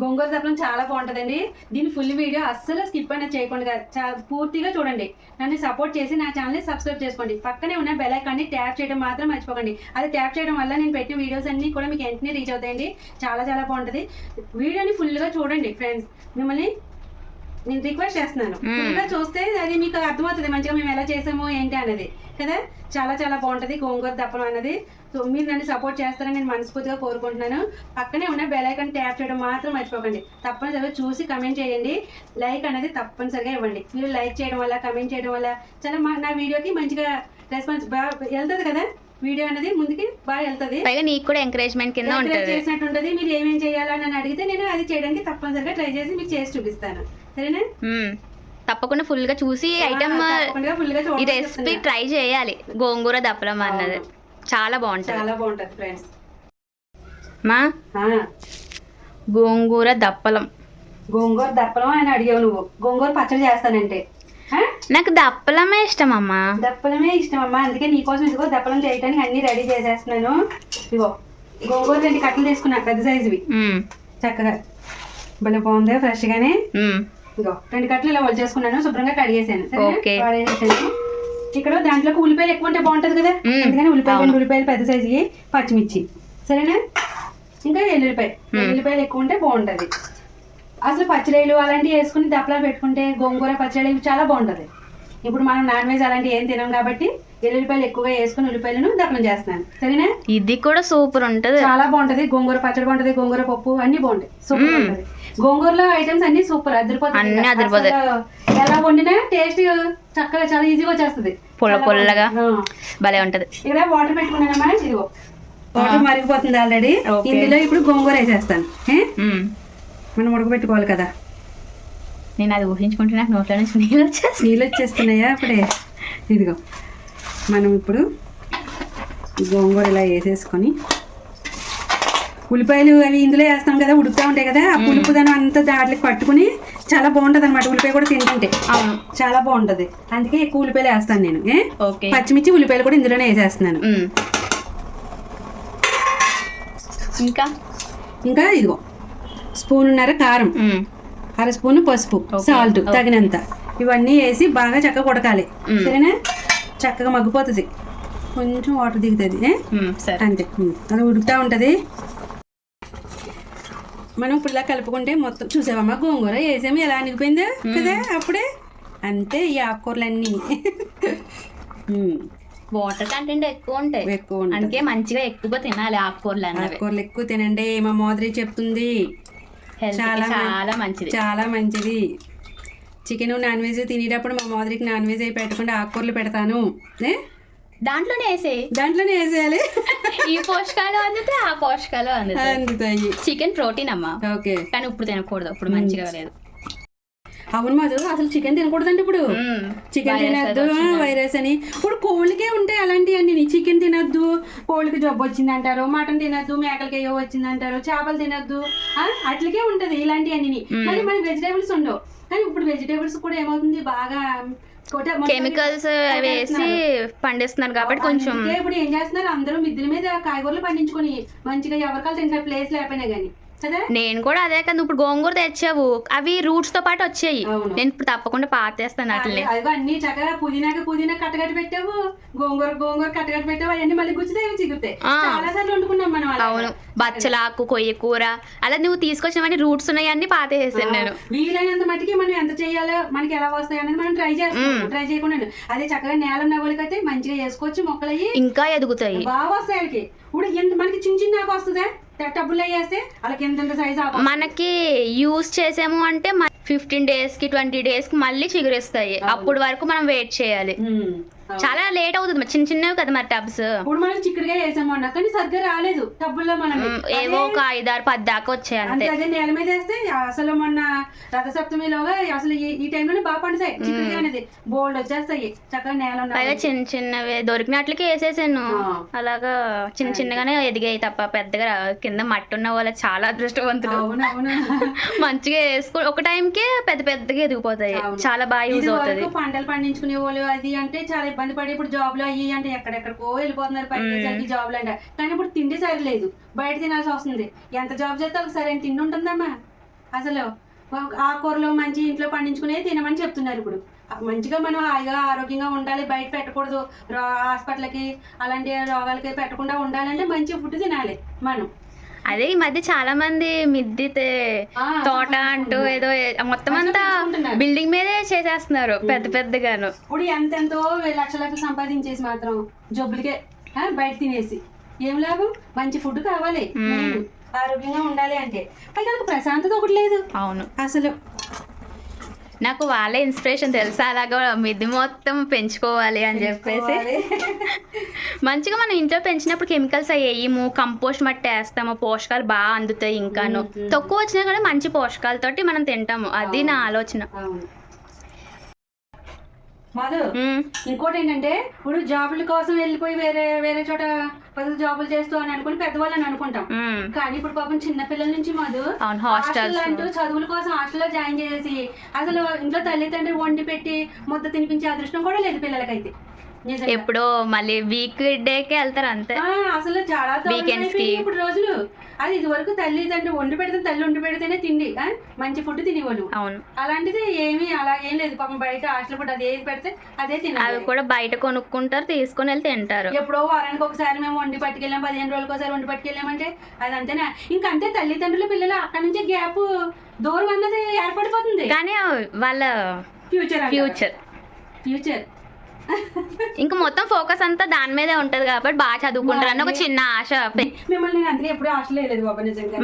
గొంగూర దప్పలం చాలా బాగుంటుందండి. దీని ఫుల్ వీడియో అస్సలు స్కిప్ అయినా చేయకుండా పూర్తిగా చూడండి. నన్ను సపోర్ట్ చేసి నా ఛానల్ని సబ్స్క్రైబ్ చేసుకోండి. పక్కనే ఉన్న బెల్ ఐకాన్ని ట్యాప్ చేయడం మాత్రం మర్చిపోకండి. అది ట్యాప్ చేయడం వల్ల నేను పెట్టిన వీడియోస్ అన్నీ కూడా మీకు వెంటనే రీచ్ అవుతాయండి. చాలా చాలా బాగుంటుంది. వీడియోని ఫుల్గా చూడండి ఫ్రెండ్స్ మిమ్మల్ని నేను రిక్వెస్ట్ చేస్తున్నాను. ఫుల్గా చూస్తే అది మీకు అర్థమవుతుంది మంచిగా మేము ఎలా చేసాము ఏంటి అనేది కదా? చాలా చాలా బాగుంటుంది గోంగూర దప్పడం అనేది సో మీరు నన్ను సపోర్ట్ చేస్తారని నేను మనస్ఫూర్తిగా కోరుకుంటున్నాను. పక్కనే ఉన్న బెల్ ఐకాన్ ట్యాప్ చేయడం మాత్రం మర్చిపోకండి. తప్పనిసరిగా చూసి కమెంట్ చేయండి. లైక్ అనేది తప్పనిసరిగా ఇవ్వండి. మీరు లైక్ చేయడం వల్ల కమెంట్ చేయడం వల్ల చాలా మా నా వీడియోకి మంచిగా రెస్పాన్స్ బాగా వెళ్తుంది కదా? వీడియో అనేది ముందుకి బాగా వెళ్తుంది. పైగా నీకు కూడా ఎంకరేజ్మెంట్ కింద చేసినట్టు ఉంటుంది. మీరు ఏమేం చేయాలని అడిగితే నేను అది చేయడానికి తప్పనిసరిగా ట్రై చేసి మీకు చేసి చూపిస్తాను. సరేనా. తప్పకుండా ఫుల్గా చూసి ఐటమ్ తప్పకుండా ఈ రెసిపీ. ట్రై చేయాలి. గోంగూర దప్పలం అన్నది. చాలా బాగుంటది. చాలా బాగుంటది ఫ్రెండ్స్ మా? గోంగూర దప్పలం. గోంగూర దప్పలం అని అడిగావు నువ్వు. గోంగూర పచ్చడి చేస్తానంటే? నాకు దప్పలమే ఇష్టం అమ్మా దప్పలమే ఇష్టం అమ్మా అందుకే నీకోసం ఇదిగో దప్పలం చేయడానికి అన్ని రెడీ చేసేస్తున్నాను. ఇదిగో గోంగూర రెండు కట్టలు తీసుకున్నా పెద్ద సైజువి. చక్కగా. భలే బాగుంది ఫ్రెష్ రెండు కట్టలు ఇలా వల్ చేసుకున్నాను శుభ్రంగా కడిగేసాను. వాడేసాను ఇక్కడ దాంట్లోకి ఉల్లిపాయలు ఎక్కువ ఉంటే బాగుంటది కదా. అందుకని ఉల్లిపాయలు. రెండు ఉల్లిపాయలు పెద్ద సైజు పచ్చిమిర్చి. సరేనా? ఇంకా ఎల్లుల్లిపాయ. మ్మ్. ఉల్లిపాయలు ఎక్కువ ఉంటే బాగుంటది. అసలు పచ్చడిలు అలాంటివి వేసుకుని దప్పలా పెట్టుకుంటే గోంగూర పచ్చడి ఇవి చాలా బాగుంటది. ఇప్పుడు మనం నాన్ వెజ్ అలాంటివి ఏం తినాం కాబట్టి ఎల్లుల్లిపాయలు ఎక్కువగా వేసుకుని ఉల్లిపాయలను దప్పలం చేస్తున్నాను. సరేనా? ఇది కూడా సూపర్ ఉంటది. చాలా బాగుంటది. గోంగూర పచ్చడి బాగుంటది. గోంగూర పప్పు అన్ని బాగుంటాయి. సూపర్. ఉంటది. గోంగూరలో ఐటమ్స్ అన్ని సూపర్. అదిరిపోతాయి. ఎలా వండినా టేస్ట్ చక్కగా చాలా ఈజీగా వచ్చేస్తుంది. పుల్ల పుల్లగా. భలే ఉంటది. ఇక్కడ వాటర్ పెట్టుకున్నానమ్మా ఇదిగో. వాటర్. మరిగిపోతుంది ఆల్రెడీ. ఇందులో ఇప్పుడు గోంగూర వేసేస్తాను. మనం ఉడకబెట్టుకోవాలి కదా. నేను అది ఊహించుకుంటే నాకు నోట్లో నుంచి నీళ్ళు వచ్చేసి నీళ్ళు వచ్చేస్తున్నాయా? అప్పుడే ఇదిగో. మనం ఇప్పుడు గోంగూర ఇలా వేసేసుకొని ఉల్లిపాయలు అవి ఇందులో వేస్తాం కదా ఉడుకుతా ఉంటాయి కదా ఆ పులుపుదనం అంతా దాంట్లోకి పట్టుకుని చాలా బాగుంటది అనమాట ఉల్లిపాయ కూడా తింటుంటే. అవును. చాలా బాగుంటది. అందుకే ఎక్కువ ఉల్లిపాయలు వేస్తాను నేను ఓకే. పచ్చిమిర్చి ఉల్లిపాయలు కూడా ఇందులోనే వేసేస్తున్నాను. ఇంకా? ఇంకా ఇదిగో. స్పూనున్నర కారం. మ్మ్. అర స్పూన్ పసుపు. సాల్ట్. తగినంత. ఇవన్నీ వేసి బాగా చక్కగా ఉడకాలి. మ్మ్. సరేనా? చక్కగా మగ్గిపోతుంది. కొంచెం వాటర్ దిగుతుంది అంతే. అలా ఉడుకుతూ ఉంటుంది. మనం ఇప్పుడు ఇలా కలుపుకుంటే మొత్తం చూసావమ్మా గోంగూర వేసాము. ఎలా అనిగిపోయిందో కదా అప్పుడే? అంతే ఈ ఆకుకూరలన్నీ. వాటర్ కంటెంట్ ఎక్కువ ఉంటాయి. ఎక్కువ. అందుకే మంచిగా ఎక్కువగా తినాలి ఆకుకూరలు ఆకుకూరలు ఎక్కువ తినండి మా మోదరి చెప్తుంది. చాలా చాలా మంచిది. చాలా మంచిది. చికెన్ నాన్ వెజ్ తినేటప్పుడు మా మోదరికి నాన్ వెజ్ అయి పెట్టకుండా ఆకుకూరలు పెడతాను? దాంట్లోనే వేసే. దాంట్లోనే వేసేయాలి. ఈ పోషకాలు అందుతాయి ఆ పోషకాలు అందుతాయి. అందుతాయి. చికెన్ ప్రోటీన్ అమ్మా. ఓకే కానీ ఇప్పుడు తినకూడదు ఇప్పుడు మంచిగా లేదు. అవును మధు అసలు చికెన్ తినకూడదండి ఇప్పుడు. చికెన్ తినద్దు. వైరస్ అని. ఇప్పుడు కోళ్ళకే ఉంటాయి అలాంటివన్నీ చికెన్ తినద్దు. కోళ్ళకి జబ్బు వచ్చింది అంటారు మటన్ తినద్దు మేకలకి ఏవో వచ్చింది అంటారు చేపలు తినద్దు. అట్లకే ఉంటది ఇలాంటివన్నీ. మళ్ళీ మనకి వెజిటేబుల్స్ ఉండవు. కానీ ఇప్పుడు వెజిటేబుల్స్ కూడా ఏమవుతుంది? బాగా కెమికల్స్ వేసి. పండిస్తున్నారు కాబట్టి కొంచెం ఇప్పుడు ఏం చేస్తున్నారు? అందరూ మిద్దెల మీద కాయగూరలు పండించుకొని మంచిగా ఎవరికాలు తింటారు ప్లేస్ లేకపోయినా కానీ నేను కూడా అదే కదా ఇప్పుడు గోంగూర తెచ్చావు. అవి రూట్స్తో పాటు వచ్చాయి. నేను ఇప్పుడు తప్పకుండా పాతేస్తాను అదిగో అన్ని చక్కగా పుదీనాకి పుదీనా కట్టగట్టు పెట్టావు. గోంగూర గోంగూర కట్టగట్టు పెట్టావు. అవన్నీ మళ్ళీ గుచ్చుతాయి ఆ. చాలా సార్లు వండుకున్నాం మనం. అవును. బచ్చలాకు కొయ్య కూర అలా నువ్వు తీసుకొచ్చినవన్నీ రూట్స్ ఉన్నాయన్నీ పాతేసాను నేను ఆ, వీలైనంత మటుకి మనం ఎంత చేయాలో మనకి ఎలా వస్తాయి అనేది మనం ట్రై చేస్తాం. ట్రై చేయకుండా అదే చక్కగా నేల నవ్వులకైతే మంచిగా వేసుకోవచ్చు మొక్కలు అయ్యి ఇంకా ఎదుగుతాయి. బాగా వస్తాయి ఇప్పుడు మనకి చిన్న చిన్న ఆకు వస్తుందా? టబ్బులు వేస్తే వాళ్ళకి ఎంత సైజ్ ఆకు వస్తుంది. మనకి యూస్ చేసాము అంటే ఫిఫ్టీన్ డేస్కి ట్వంటీ డేస్కి మళ్ళీ చిగురిస్తాయి. అప్పుడు వరకు మనం వెయిట్ చేయాలి. చాలా లేట్ అవుతుంది మరి. చిన్న చిన్నవి కదా మరి టబ్స్. ఇప్పుడు మనం చిక్కుడుగా వేసాము అన్న కానీ సరిగ్గా రాలేదు. టబ్బుల్లో మనం ఏవో ఒక ఐదారు పది దాకా వచ్చాయి అంతే. అదే నేల మీద వేస్తే అసలు మొన్న రథసప్తమిలోగా అసలు ఈ టైంలోనే బాగా పండుతాయి చిక్కుడుగా అనేది. బోల్డ్ వచ్చేస్తాయి. చక్కగా నేల పైగా చిన్న చిన్నవి దొరికినట్లకి వేసేసాను. అలాగా చిన్న చిన్నగానే ఎదిగాయి తప్ప పెద్దగా కింద మట్టి ఉన్న వాళ్ళ చాలా అదృష్టవంతులు. మంచిగా వేసుకో ఒక టైంకే పెద్ద పెద్దగా ఎదిగిపోతాయి. చాలా బాగా యూజ్ అవుతుంది. పంటలు పండించుకునే వాళ్ళు అది అంటే చాలా ఇబ్బంది పడి ఇప్పుడు జాబ్లు అయ్యి అంటే ఎక్కడెక్కడికో వెళ్ళిపోతున్నారు పై దేశాలకి జాబ్లు అంటే. కానీ ఇప్పుడు తిండి సరిలేదు. బయట తినాల్సి వస్తుంది. ఎంత జాబ్ చేస్తే వాళ్ళకి సరైన తిండి ఉంటుందమ్మా. అసలు ఆకుకూరలు మంచి ఇంట్లో పండించుకునే తినమని చెప్తున్నారు ఇప్పుడు. మంచిగా మనం హాయిగా ఆరోగ్యంగా ఉండాలి. బయట పెట్టకూడదు. హాస్పిటల్కి అలాంటి రోగాలకి పెట్టకుండా ఉండాలంటే మంచి ఫుడ్ తినాలి మనం. అదే ఈ మధ్య చాలా మంది మిద్దె తే- ఆ, తోట అంటూ ఏదో మొత్తం అంతా. బిల్డింగ్ మీదే చేసేస్తున్నారు పెద్ద పెద్దగాను. ఇప్పుడు ఎంతెంతో లక్ష లక్షలు సంపాదించేసి మాత్రం జబ్బులకే బయట తినేసి ఏం లాభం? మంచి ఫుడ్ కావాలి. ఆరోగ్యంగా ఉండాలి అంటే. పైగా ప్రశాంతత ఒకటి లేదు. అవును. అసలు నాకు వాళ్ళే ఇన్స్పిరేషన్ తెలుసా? అలాగా మిద్దె మొత్తం పెంచుకోవాలి అని చెప్పేసి. మంచిగా మనం ఇంట్లో పెంచినప్పుడు కెమికల్స్ అవి వేయము కంపోస్ట్ మట్టి వేస్తాము పోషకాలు బాగా అందుతాయి ఇంకాను. తక్కువ వచ్చినా కూడా మంచి పోషకాలతోటి మనం తింటాము. అది నా ఆలోచన. మధు. ఇంకోటి ఏంటంటే ఇప్పుడు జాబుల కోసం వెళ్ళిపోయి వేరే వేరే చోట పెద్ద జాబులు చేస్తూ అని అనుకుని పెద్దవాళ్ళని అనుకుంటాం. కానీ ఇప్పుడు పాపం చిన్న పిల్లల నుంచి మధు హాస్టల్ అంటూ చదువుల కోసం హాస్టల్లో జాయిన్ చేసి అసలు ఇంట్లో తల్లిదండ్రులు వండి పెట్టి ముద్ద తినిపించే అదృష్టం కూడా లేదు పిల్లలకైతే. ఎప్పుడో మళ్ళీ వీక్ డేకి వెళ్తారు అంతే. అసలు చాలా Weekends కి. ఇప్పుడు రోజులు. అది ఇది వరకు తల్లి తండ్రి వండి పెడితే తల్లి వండి పెడితేనే తిండి? మంచి ఫుడ్ తినేవాళ్ళు. అవును. అలాంటిది ఏమీ అలా ఏం లేదు. పాపం బయట హాస్టల్ ఫుడ్ అది ఏది పెడితే అదే అవి తినాలి కూడా బయట కొనుక్కుంటారు తీసుకొని వెళ్ళి తింటారు. ఎప్పుడో వారానికి ఒకసారి మేము వండి పట్టుకెళ్ళాం పదిహేను రోజులకు ఒకసారి వండి పట్టుకెళ్ళామంటే అది అంతేనా? ఇంకంతే తల్లిదండ్రులు పిల్లలు అక్కడి నుంచే గ్యాప్ దూరం అన్నది ఏర్పడిపోతుంది. కానీ వాళ్ళ ఫ్యూచర్ ఫ్యూచర్ ఫ్యూచర్ ఇంకా మొత్తం ఫోకస్ అంతా దాని మీదే ఉంటది కాబట్టి బాగా చదువుకుంటారు అని ఒక చిన్న ఆశ. మిమ్మల్ని నేను అందుకే ఎప్పుడూ హాస్టల్ వేయలేదు బాబా నిజంగా.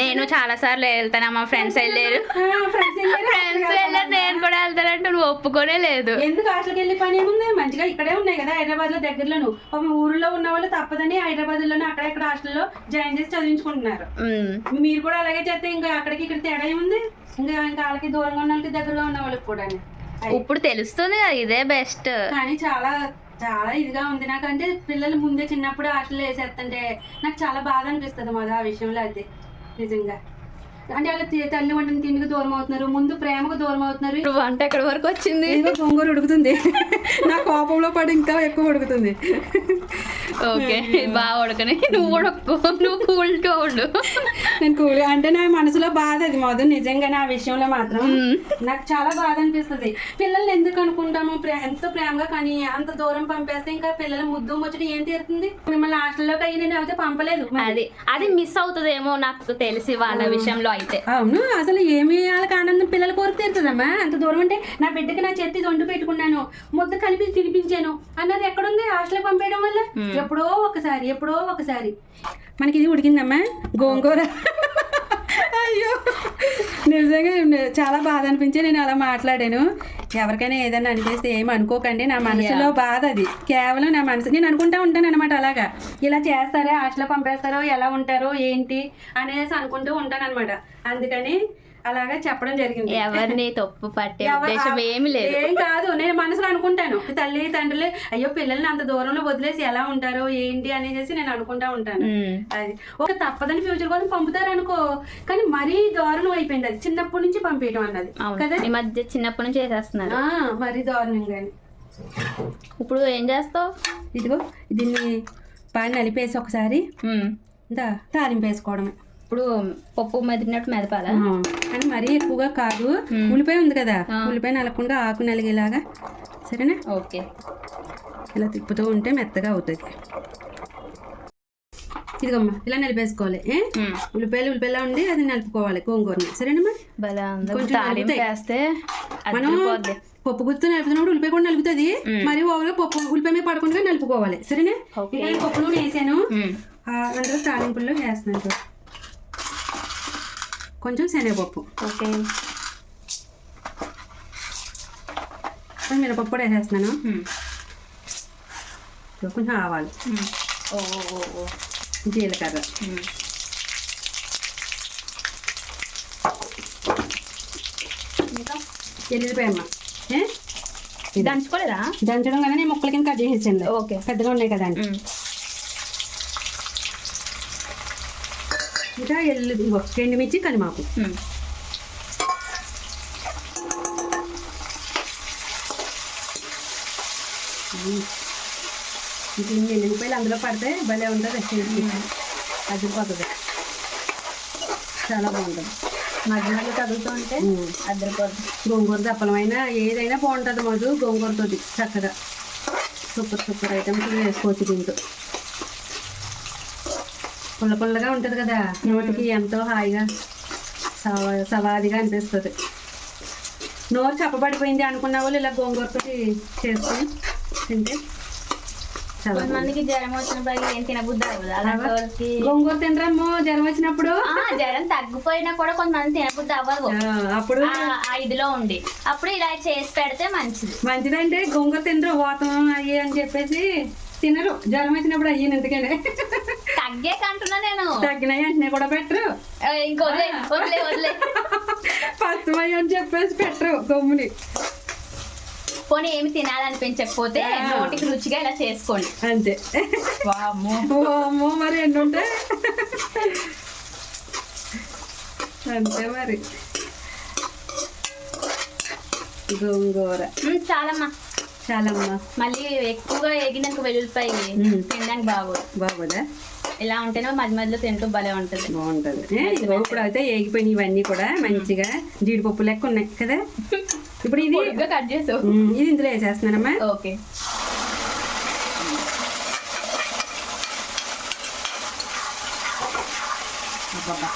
నేను చాలా సార్లు వెళ్తాను మా ఫ్రెండ్స్ వెళ్ళారు. ఫ్రెండ్స్ వెళ్ళారు నేను కూడా వెళ్తానంటే నువ్వు ఒప్పుకోనే లేదు. ఎందుకు హాస్టల్కి వెళ్ళి పని ఏముంది? మంచిగా ఇక్కడే ఉన్నాయి కదా హైదరాబాద్లో దగ్గరలోను. పాపం ఊర్లో ఉన్న వాళ్ళు తప్పదని హైదరాబాద్లోనే అక్కడెక్కడ హాస్టల్లో జాయిన్ చేసి చదివించుకుంటున్నారు. మీరు కూడా అలాగే చేస్తే ఇంకా అక్కడికి ఇక్కడ తేడా ఏముంది? ఇంకా ఇంకా వాళ్ళకి దూరంగా ఉన్న వాళ్ళకి దగ్గరగా ఉన్న వాళ్ళకి కూడా. ఇప్పుడు తెలుస్తుంది కదా ఇదే బెస్ట్. కానీ చాలా చాలా ఇదిగా ఉంది. నాకంటే పిల్లలు ముందే చిన్నప్పుడు హాస్టల్లో వేసేస్తుంటే నాకు చాలా బాధ అనిపిస్తుంది మాది ఆ విషయంలో అయితే నిజంగా. అంటే వాళ్ళ తల్లి వంటిని తిండికి దూరం అవుతున్నారు ముందు ప్రేమకు దూరం అవుతున్నారు. వంట ఎక్కడి వరకు వచ్చింది? గోంగూర ఉడుకుతుంది నా కోపంలో పడి ఇంకా ఎక్కువ ఉడుకుతుంది ఓకే బాగా ఉడకని. నువ్వు ఉడకు నువ్వు కూల్ టు ఉండు నేను కూలి అంటే నా మనసులో బాధ అది మధు నిజంగానే ఆ విషయంలో మాత్రం. నాకు చాలా బాధ అనిపిస్తుంది. పిల్లల్ని ఎందుకు అనుకుంటాము? ఎంతో ప్రేమగా కానీ అంత దూరం పంపేస్తే ఇంకా పిల్లల ముద్దు ముచ్చటి ఏం తీరుతుంది? మిమ్మల్ని హాస్టల్లోకి అయ్యి నేను అయితే పంపలేదు. అది అది మిస్ అవుతుందేమో నాకు తెలిసి వాళ్ళ విషయంలో అయితే. అవును అసలు ఏమి వాళ్ళకి ఆనందం పిల్లల కోరిక తీరుతుందమ్మా? అంత దూరం అంటే నా బిడ్డకి నా చేతి వండి పెట్టుకున్నాను ముద్ద కలిపి తినిపించాను అన్నది ఎక్కడుంది? హాస్టల్కి పంపేయడం వల్ల? ఎప్పుడో ఒకసారి ఎప్పుడో ఒకసారి. మనకి ఇది ఉడికిందమ్మా? గోంగూర. అయ్యో. నిజంగా చాలా బాధ అనిపించి నేను అలా మాట్లాడాను. ఎవరికైనా ఏదైనా అనిపిస్తే ఏమి అనుకోకండి నా మనసులో బాధ అది. కేవలం నా మనసు నేను అనుకుంటా ఉంటాను అనమాట అలాగా. ఇలా చేస్తారా హాస్టల్లో పంపేస్తారో ఎలా ఉంటారో ఏంటి అనేసి అనుకుంటూ ఉంటాను అనమాట అందుకని అలాగా చెప్పడం జరిగింది. ఎవరిని తప్పు పట్టే ఉద్దేశం ఏమి లేదు. ఏం కాదు నేను మనసులో అనుకుంటాను. తల్లి తండ్రులు అయ్యో పిల్లల్ని అంత దూరంలో వదిలేసి ఎలా ఉంటారో ఏంటి అనేసి నేను అనుకుంటా ఉంటాను. అది ఒక తప్పదని ఫ్యూచర్ కోసం పంపుతారు అనుకో కానీ మరీ దారుణం అయిపోయింది అది. చిన్నప్పటి నుంచి పంపించడం అన్నది. కదా? ఈ మధ్య చిన్నప్పటి నుంచి చేసేస్తున్నారు. మరీ దారుణంగా ఇప్పుడు ఏం చేస్తావు? ఇదిగో దీన్ని బాగా నలిపేసి ఒకసారి తాలింపు వేసుకోవడమే. ఇప్పుడు పప్పు మెదినట్టు మెదపాలా? కానీ మరీ ఎక్కువగా కాదు. ఉల్లిపాయ ఉంది కదా. ఉల్లిపాయ నలగకుండా ఆకు నలిగేలాగా. సరేనా? ఓకే. ఇలా తిప్పుతూ ఉంటే మెత్తగా అవుతుంది ఇదిగమ్మా ఇలా నలిపేసుకోవాలి. ఉల్లిపాయలు ఉల్లిపాయలా ఉండి అది నలుపుకోవాలి గోంగూరని. సరేనమ్మా? మనం పప్పు గుర్తు నలుపుతున్నప్పుడు ఉల్లిపాయ కూడా నలుపుతుంది. మరి ఓవర్గా పప్పు ఉల్లిపాయ మీద పడకుండా నలుపుకోవాలి. సరేనా? ఓకే. ఇక నేను పప్పు నూనె వేసాను అందులో తాలింపుల్లో వేస్తున్నాను. కొంచెం శనగపప్పు. ఓకే. కొంచెం మినపప్పు కూడా వేసేస్తున్నాను. కొంచెం ఆవాలు. జీలకర్ర. ఎల్లిపాయ అమ్మ. దంచుకోలేదా? దంచడం కానీ నేను ముక్కల కింద కట్ చేసేసాను ఓకే. పెద్దగా ఉన్నాయి కదా ఇంకా ఎల్లు ఇదిగో రెండు మిర్చి కలిమాకు. ఇంక ఇన్ని ఎల్లిపాయలు అందులో పడితే భలే ఉంటుంది. టేస్ట్ అది పోతుంది చాలా బాగుంటుంది. మధ్య మధ్య తగులుతూ ఉంటే ఉమ్. అద్దరిపోద్ది గోంగూర దప్పలమైనా ఏదైనా బాగుంటుంది మధు గోంగూరతోటి చక్కగా. సూపర్ సూపర్ ఐటమ్స్ వేసుకోవచ్చు దీంతో. పుల్ల పుల్లగా ఉంటుంది కదా. నోటికి ఎంతో హాయిగా సవా సవాదిగా అనిపిస్తుంది. నోరు చప్పబడిపోయింది అనుకున్న వాళ్ళు ఇలా గోంగూరతోటి చేసుకొని తింటే. కొంతమందికి జ్వరం వచ్చినప్పుడు ఏం తినబుద్ధి అవ్వదు. గోంగూర తినరమ్మో జ్వరం వచ్చినప్పుడు? జ్వరం తగ్గిపోయినా కూడా కొంతమంది తినబుద్ధి అవ్వదు. అప్పుడు? ఇదిలో ఉండి. అప్పుడు ఇలా చేసి పెడితే మంచిది. మంచిదంటే గోంగూర తినరు వాతం అయ్యి అని చెప్పేసి తినరు. జ్వరం వచ్చినప్పుడు అయ్యి ఎందుకంటే తగ్గే కంటున్నా నేను. తగ్గినాయి వెంటనే కూడా పెట్టరు. ఆ, ఇంక వదిలే వదిలే అయ్యి అని చెప్పేసి పెట్టరు గమ్ముని. పోనీ ఏమి తినాలనిపించకపోతే. నోటికి రుచిగా ఇలా చేసుకోండి. అంతే. వామ్మో. మరి ఎన్ని ఉంటాయి అంతే మరి. గోంగూర. చాలమ్మా. చాలమ్మా. మళ్ళీ ఎక్కువగా ఎగినాక వెల్లుల్లిపాయ. తినడానికి బాగోదు. బాగుదా? ఇలా ఉంటేనే మధ్య మధ్యలో తింటూ భలే ఉంటుంది. బాగుంటుంది. ఇప్పుడు అయితే ఏగిపోయినాయి ఇవన్నీ కూడా మంచిగా జీడిపప్పు లెక్క ఉన్నాయి కదా. ఇప్పుడు ఇది? కట్ చేసావు. ఇది ఇందులో వేసేస్తున్నానమ్మా. ఓకే. అబ్బబ్బా.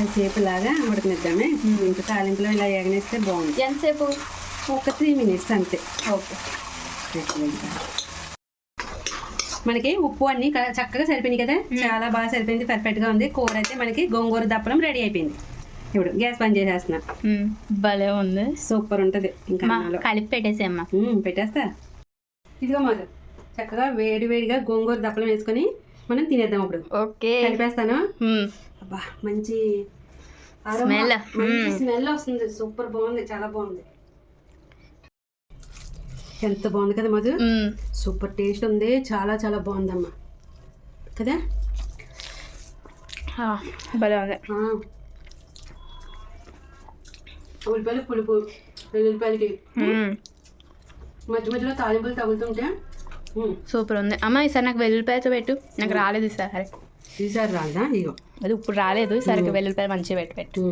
సూపర్. కాసేపు లాగా ఉడకనిద్దామే ఇంకా తాలింపులో ఇలా ఎగనేస్తే బాగుంది ఎంతసేపు? ఒక త్రీ మినిట్స్ అంతే. ఓకే. మనకి ఉప్పు అన్ని చక్కగా సరిపోయినాయి కదా? చాలా బాగా సరిపోయింది. పర్ఫెక్ట్గా ఉంది. కూర అయితే మనకి గోంగూర దప్పడం రెడీ అయిపోయింది. ఇప్పుడు గ్యాస్ బంద్ చేసేస్తున్నా. భలే ఉంది. సూపర్ ఉంటది. ఇంకా. కలిపి పెట్టేసేమ్మా పెట్టేస్తా. ఇదిగో మాకు చక్కగా వేడి వేడిగా గోంగూర దప్పలం వేసుకొని మనం తినేద్దాం ఇప్పుడు. ఓకే. కలిపేస్తాను. అబ్బా మంచి మ్మ్. స్మెల్ వస్తుంది. సూపర్ బాగుంది చాలా బాగుంది. ఎంత బాగుంది కదా మధు? సూపర్ టేస్ట్ ఉంది చాలా చాలా బాగుందమ్మా. కదా? భలే ఉంది. ఉల్లిపాయలు పులుపు వెల్లుల్లిపాయలకి. ఉమ్, మధ్య మధ్యలో తాలింపులు తగులుతుంటే. సూపర్ ఉంది. అమ్మ ఈసారి నాకు వెల్లుల్లిపాయతో పెట్టు. నాకు రాలేదు ఈసారి. ఈసారి రాదా ఇగో. అది ఇప్పుడు రాలేదు ఈసారి వెల్లుల్లిపాయ మంచిగా పెట్టు పెట్టు.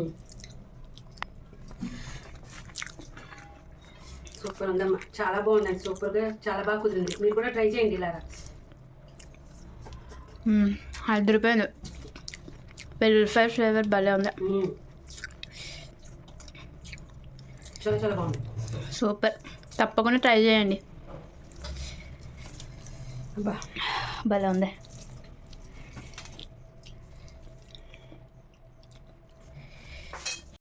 సూపర్ ఉందమ్మా. చాలా బాగుందండి సూపర్గా చాలా బాగా కుదిరింది. మీరు కూడా ట్రై చేయండి ఇలాగా. ఉమ్, అదిరిపోయింది వెల్లుల్లిపాయ ఫ్లేవర్ భలే ఉంది. చాలా చాలా బాగుంది. సూపర్. తప్పకుండా ట్రై చేయండి. అబ్బా. భలే ఉంది.